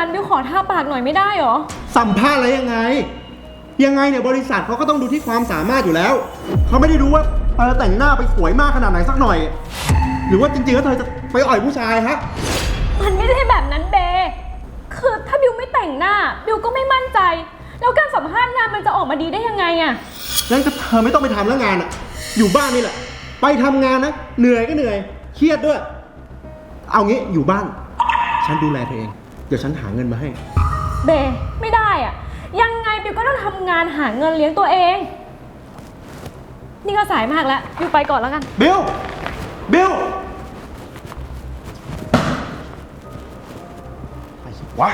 านบิวขอท่าปากหน่อยไม่ได้เหรอ สัมภาษณ์อะไรยังไง ยังไงเนี่ยบริษัทเขาก็ต้องดูที่ความสามารถอยู่แล้ว เขาไม่ได้ดูว่าเธอแต่งหน้าไปสวยมากขนาดไหนสักหน่อย หรือว่าจริงๆแล้วเธอจะไปอ่อยผู้ชายฮะ มันไม่ใช่แบบนั้นเบคือถ้าบิวไม่แต่งหน้า บิวก็ไม่มั่นใจ แล้วการสัมภาษณ์งานมันจะออกมาดีได้ยังไงอะงั้นก็เธอไม่ต้องไปทำแล้วงานอะอยู่บ้านนี่แหละ ไปทำงานนะ เหนื่อยก็เหนื่อย เครียดด้วย เอางี้อยู่บ้าน ฉันดูแลเธอเอง เดี๋ยวฉันหาเงินมาให้ เบไม่ได้อะยังไงบิวก็ต้องทำงานหาเงินเลี้ยงตัวเอง นี่ก็สายมากแล้วบิวไปก่อนแล้วกัน บิล บิลไปสิวะ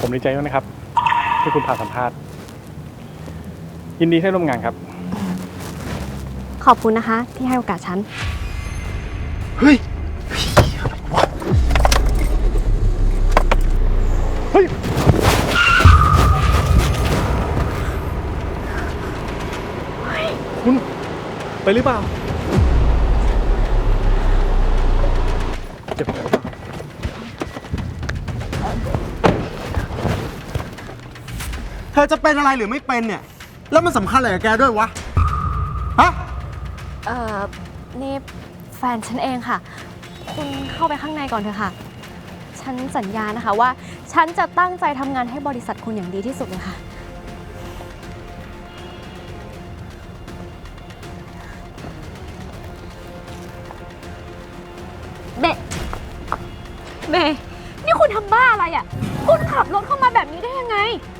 ผมดีใจด้วยนะครับ ที่คุณผ่านสัมภาษณ์ ยินดีที่ได้ร่วมงานครับ ขอบคุณนะคะ ที่ให้โอกาสฉัน เฮ้ยเฮ้ย คุณ ไปหรือเปล่า ธอจะเป็นอะไรหรือไม่เป็นเนี่ย แล้วมันสำคัญอะไรกับแกด้วยวะ ฮะ เอ่อ นี่แฟนฉันเองค่ะ คุณเข้าไปข้างในก่อนเถอะค่ะ ฉันสัญญานะคะว่า ฉันจะตั้งใจทำงานให้บริษัทคุณอย่างดีที่สุดเลยค่ะ เบเบนี่คุณทำบ้าอะไรอะคุณขับรถเข้ามาแบบนี้ได้ยังไงถ้า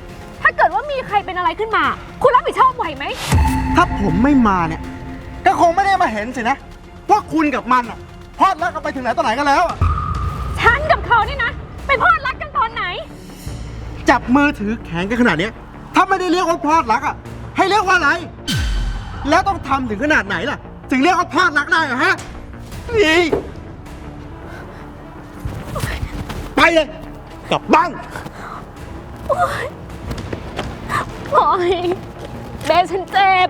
เกิดว่ามีใครเป็นอะไรขึ้นมา คุณรับผิดชอบไหวไหม ถ้าผมไม่มาเนี่ย ก็คงไม่ได้มาเห็นสินะ ว่าคุณกับมันอะพลอดรักกันไปถึงไหนต่อไหนกันแล้วอะฉันกับเขานี่นะไปพลอดรักกันตอนไหน จับมือถือแขนกันขนาดเนี้ยถ้าไม่ได้เรียกว่าพลอดรักอะให้เรียกว่าอะไร แล้วต้องทำถึงขนาดไหนล่ะ ถึงเรียกว่าพลอดรักได้เหรอฮะนี่ไปเลยกลับบ้าน โอ้ย เบฉันเจ็บ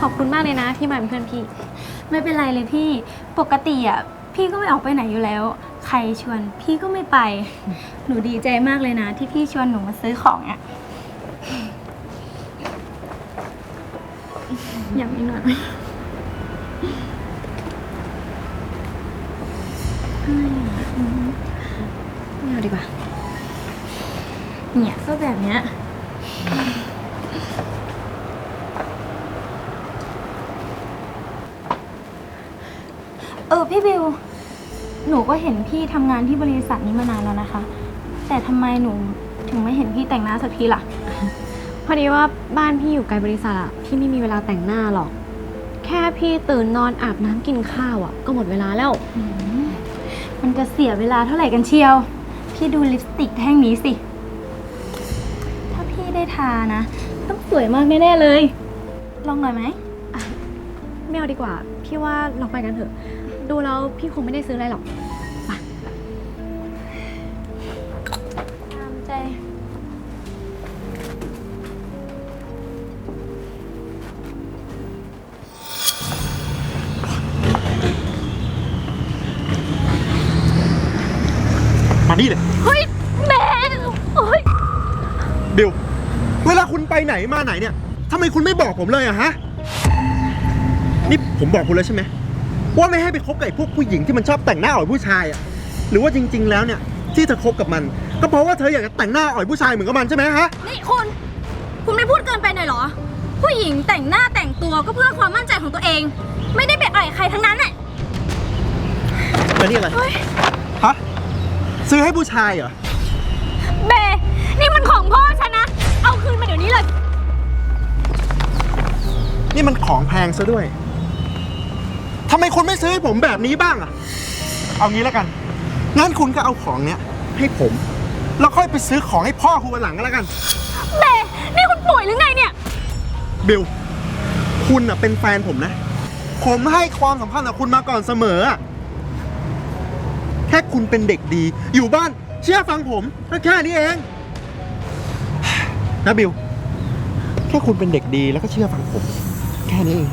ขอบคุณมากเลยนะที่มาเป็นเพื่อนพี่ ไม่เป็นไรเลยพี่ ปกติอะพี่ก็ไม่ออกไปไหนอยู่แล้ว ใครชวนพี่ก็ไม่ไป หนูดีใจมากเลยนะ ที่พี่ชวนหนูมาซื้อของอะอย่ากมีหน่อยไม่เอาดีกว่า เนี่ยก็แบบเนี้ยเออพี่บิว หนูก็เห็นพี่ทำงานที่บริษัทนี้มานานแล้วนะคะ แต่ทำไมหนูถึงไม่เห็นพี่แต่งหน้าสักทีล่ะ พอดีว่าบ้านพี่อยู่ไกลบริษัทอะพี่ไม่มีเวลาแต่งหน้าหรอก แค่พี่ตื่นนอนอาบน้ำกินข้าวอะก็หมดเวลาแล้ว มันจะเสียเวลาเท่าไหร่กันเชียว พี่ดูลิปสติกแท่งนี้สิถ้าพี่ ได้ทานะ ต้องสวยมากแน่ๆเลย ลองหน่อยไหมไม่เอาดีกว่า พี่ว่าเราไปกันเถอะ ดูแล้วพี่คงไม่ได้ซื้ออะไรหรอกตามใจ มานี่เลย เฮ้ย ไปไหนมาไหนเนี่ยทำไมคุณไม่บอกผมเลยอะฮะ นี่ผมบอกคุณแล้วใช่ไหมว่าไม่ให้ไปคบกับไอ้พวกผู้หญิงที่มันชอบแต่งหน้าอ่อยผู้ชายอะหรือว่าจริง ๆ แล้วเนี่ยที่เธอคบกับมัน ก็เพราะว่าเธออยากจะแต่งหน้าอ่อยผู้ชายเหมือนกับมันใช่ไหมฮะ นี่คุณ คุณไม่พูดเกินไปหน่อยเหรอ ผู้หญิงแต่งหน้าแต่งตัวก็เพื่อความมั่นใจของตัวเอง ไม่ได้ไปอ่อยใครทั้งนั้นน่ะแล้วนี่อะไรฮะ ซื้อให้ผู้ชายเหรอ เบ นี่มันของพ่อฉันนะเอาคื นมาเดี๋ยวนี้เลย นี่มันของแพงซะด้วย ทำไมคุณไม่ซื้อให้ผมแบบนี้บ้างอะเอางี้แล้วกัน งั้นคุณก็เอาของเนี้ยให้ผม แล้วค่อยไปซื้อของให้พ่อคุณวันหลังก็แล้วกัน เบนี่คุณป่วยหรือไงเนี่ย บิล คุณอะเป็นแฟนผมนะ ผมให้ความสำคัญกับคุณมาก่อนเสมออะแค่คุณเป็นเด็กดี อยู่บ้านเชื่อฟังผมก็แค่นี้เอง นะบิว แค่คุณเป็นเด็กดีแล้วก็เชื่อฟังผม แค่นี้เอง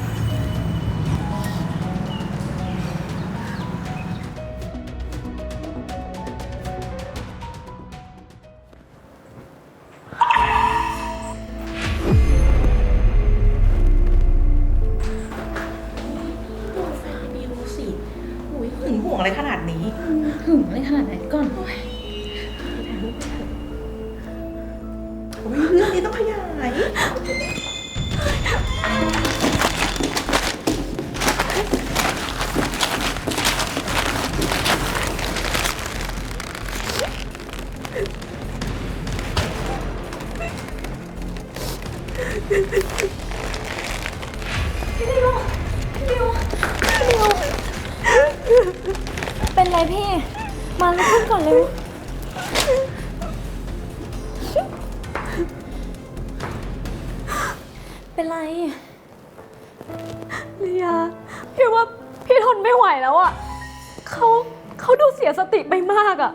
อุ๊ยเรื่องนี้ต้องขยายเป็นไรพี่ มาลุกขึ้นก่อนเร็ว เป็นไรลียาพี่ว่าพี่ทนไม่ไหวแล้วอะเขาเขาดูเสียสติไปมากอะ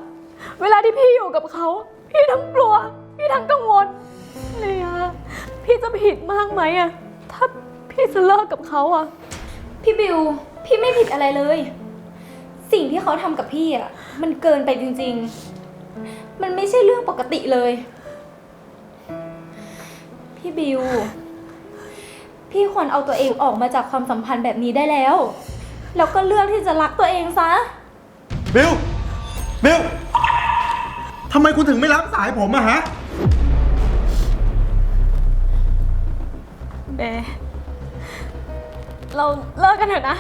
เวลาที่พี่อยู่กับเขา พี่ทั้งกลัว พี่ทั้งกังวลเลียพี่จะผิดมากไหมอะถ้าพี่จะเลิกกับเขาอะพี่บิว พี่ไม่ผิดอะไรเลย สิ่งที่เขาทำกับพี่อะมันเกินไปจริง ๆ มันไม่ใช่เรื่องปกติเลย พี่บิว พี่ควรเอาตัวเองออกมาจากความสัมพันธ์แบบนี้ได้แล้ว แล้วก็เลือกที่จะรักตัวเองซะ บิว บิว ทำไมคุณถึงไม่รับสายผมอะฮะ เบเราเลิกกันเถอะนะ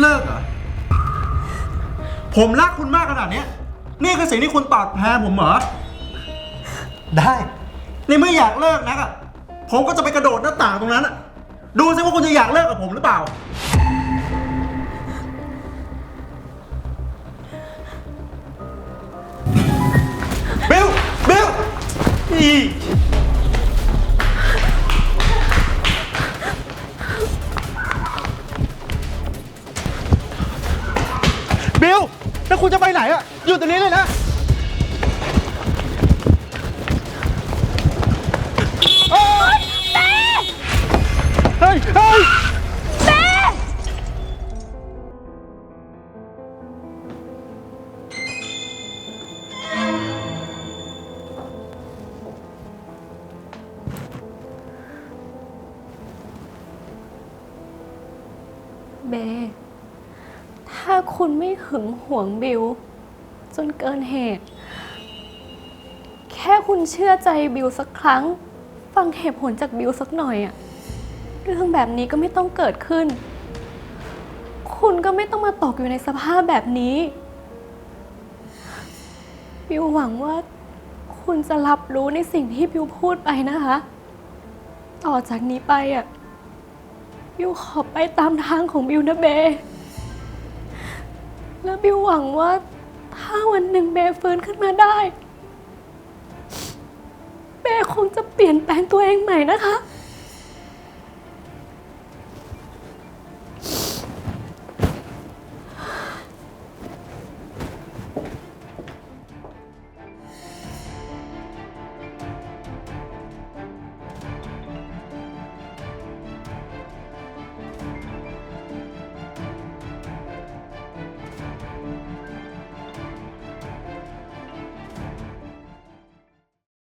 เลิกเหรอ ผมรักคุณมากขนาดเนี้ยนี่คือสิ่งที่คุณตอบแทนผมเหรอ ได้ ในเมื่ออยากเลิกนักอะผมก็จะไปกระโดดหน้าต่างตรงนั้นอะ ดูซิว่าคุณจะอยากเลิกกับผมหรือเปล่า บิล บิลอีบิลแล้วคุณจะไปไหนอะอยู่ตรงนี้เลยนะ เบ ถ้าคุณไม่หึงหวงบิว จนเกินเหตุ แค่คุณเชื่อใจบิวสักครั้ง ฟังเหตุผลจากบิวสักหน่อยอะเรื่องแบบนี้ก็ไม่ต้องเกิดขึ้น คุณก็ไม่ต้องมาตกอยู่ในสภาพแบบนี้ บิวหวังว่า คุณจะรับรู้ในสิ่งที่บิวพูดไปนะคะ ต่อจากนี้ไปอะ บิวขอไปตามทางของบิวนะเบ แล้วบิวหวังว่า ถ้าวันหนึ่งเบฟื้นขึ้นมาได้ เบคงจะเปลี่ยนแปลงตัวเองใหม่นะคะ